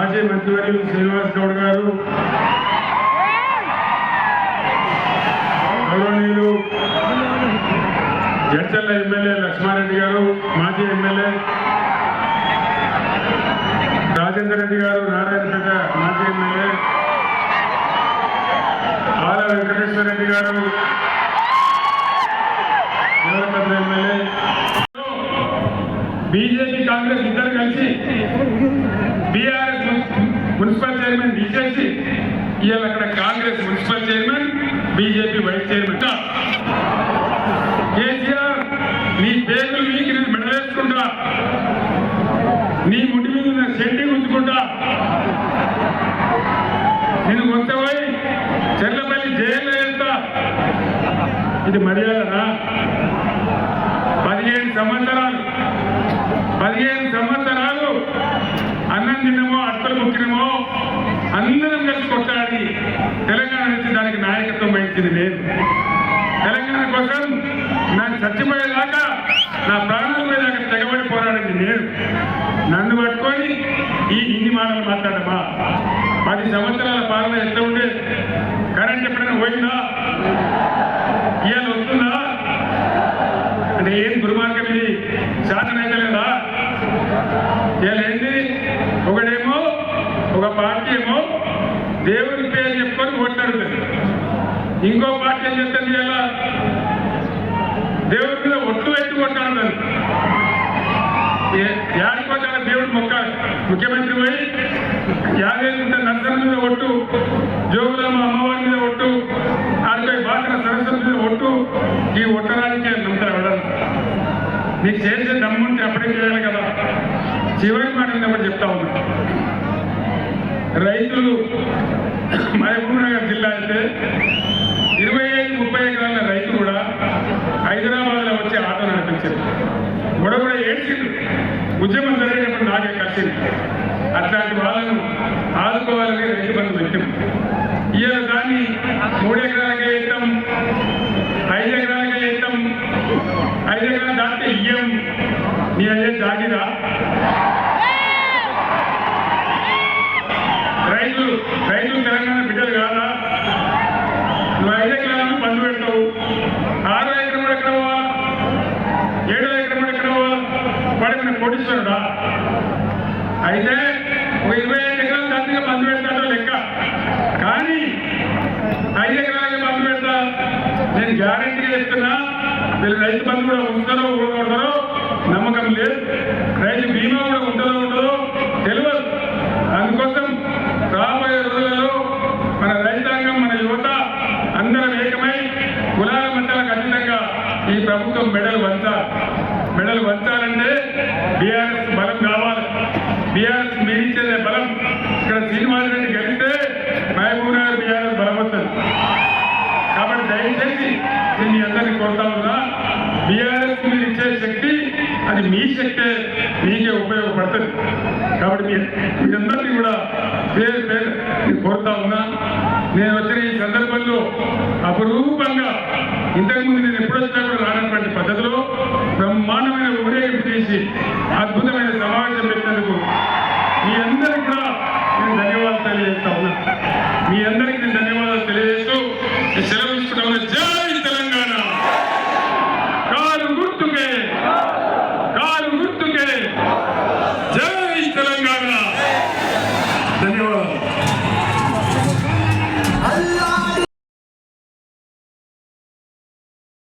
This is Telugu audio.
మాజీ మంత్రివర్యులు శ్రీనివాస్ గౌడ్ గారు గౌరవనీయులు జడ్చల్ల ఎమ్మెల్యే లక్ష్మారెడ్డి గారు మాజీ ఎమ్మెల్యే రాజేందర్ రెడ్డి గారు నారాయణపేట మాజీ ఎమ్మెల్యే ఆల వెంకటేశ్వర రెడ్డి గారు ఎమ్మెల్యే. బీజేపీ కాంగ్రెస్ ఇద్దరు కలిసి బీఆర్ఎస్ మున్సిపల్ చైర్మన్ తీసేసి ఇవాళ అక్కడ Congress municipal chairman BJP vice chairman. KCR నీ పేర్లు మీకు నేను మెడవేసుకుంటా నీ ముడి మీద నా సెంటి ఉంచుకుంటా నేను కొంతపోయి చెల్లపల్లి జైల్లో వెళ్తా ఇది మర్యాదనా పదిహేను సంవత్సరాలు పదిహేను సంవత్సరాలు చచ్చిపోయేదాకా నా ప్రాణాల మీద తెగబడి పోరాడింది నేను. నన్ను పట్టుకొని ఈ ఇన్ని మాటలు మాట్లాడమా పది సంవత్సరాల పాలన ఎంత ఉండే? కరెంట్ ఎప్పుడైనా పోయిందా? ఇవాళ వస్తుందా? అంటే ఏం దుర్మార్గం ఇది? శాసన లేదా ఇవాళ ఏంది? ఒకడేమో ఒక పార్టీ ఏమో దేవుడి పేరు చెప్పుకొని ఓట్లాడుతుంది ఇంకో పార్టీ ఏం చెప్తుంది ఇలా దేవుడి మీద ఒట్టు పెట్టి నన్ను యాడిపోతాడ దేవుడు? మొక్క ముఖ్యమంత్రి పోయి యాదేకుంటే నర్సన మీద ఒట్టు జోగులమ్మ అమ్మవారి మీద ఒట్టు ఆడిపోయి బాసన సరస్వతి మీద ఒట్టు ఈ ఒట్టడానికి నమ్ముతారు వెళ్ళను నీకు చేసే దమ్ముంటే అప్పుడే చేయాలి కదా. చివరి మాట ఉన్నప్పుడు చెప్తా ఉన్నా. రైతులు మహబూబ్నగర్ జిల్లా అయితే ఇరవై ఐదు ముప్పై ఎకరాల రైతు కూడా హైదరాబాద్లో వచ్చి ఆటో నడిపించారు కూడా కూడా ఏడ్చిండు ఉద్యమం జరిగినప్పుడు నాకే కలిసింది అట్లాంటి వాళ్ళను ఆదుకోవాలని రైతు బంధు పెట్టాం. ఇవాళ దాన్ని మూడు ఎకరాలకే ఇస్తాం ఐదు ఎకరాలకే ఇస్తాం ఐదు ఎకరాలు దాటితే ఇయ్యం. నీ అయ్యే జాగిరా రైతులు రైతులు తెలంగాణ బిడ్డలు కాదా? నువ్వు ఐదు ఎకరాలను పండు పెడతావు. ఆరు ఎకరం కూడా ఎక్కడ ఏడు ఎకరం కూడా ఎక్కడ పోవా వాడు మన కోటీశ్వరుడా అయితే ఒక ఇరవై ఐదు ఎకరాలు దాటిగా బంధు పెడతాడో లెక్క. కానీ ఐదు ఎకరాలకి బంధు పెడతా నేను గ్యారంటీగా చెప్తున్నా వీళ్ళు రైతు బంధు కూడా ఉంటుందో ఊడగొడతారో నమ్మకం లేదు. రైతు బీమా కూడా ఉంటుందో ఉండదో తెలియదు అందుకోసం రాబోయే రోజులలో మన రైతాంగం మన యువత అందరం ఏకమై కులాల మధ్యలకు అతీతంగా ఈ ప్రభుత్వం మెడలు వంచాలి. మెడలు పంచాలంటే బీఆర్ఎస్ బలం కావాలి. బీఆర్ఎస్ మీరిచ్చేదే బలం. ఇక్కడ శ్రీనివాస్ రెడ్డి గెలిస్తే మహబూబ్ నగర్ బీఆర్ఎస్ బలం వస్తుంది. కాబట్టి దయచేసి నేను మీ అందరినీ కోరుతా ఉన్నా బీఆర్ఎస్ మీరు ఇచ్చే శక్తి అది మీ శక్తే మీకే ఉపయోగపడుతుంది. కాబట్టి మీరందరినీ కూడా పేరు పేరు కోరుతా ఉన్నా. నేను వచ్చిన ఈ సందర్భంలో అపురూపంగా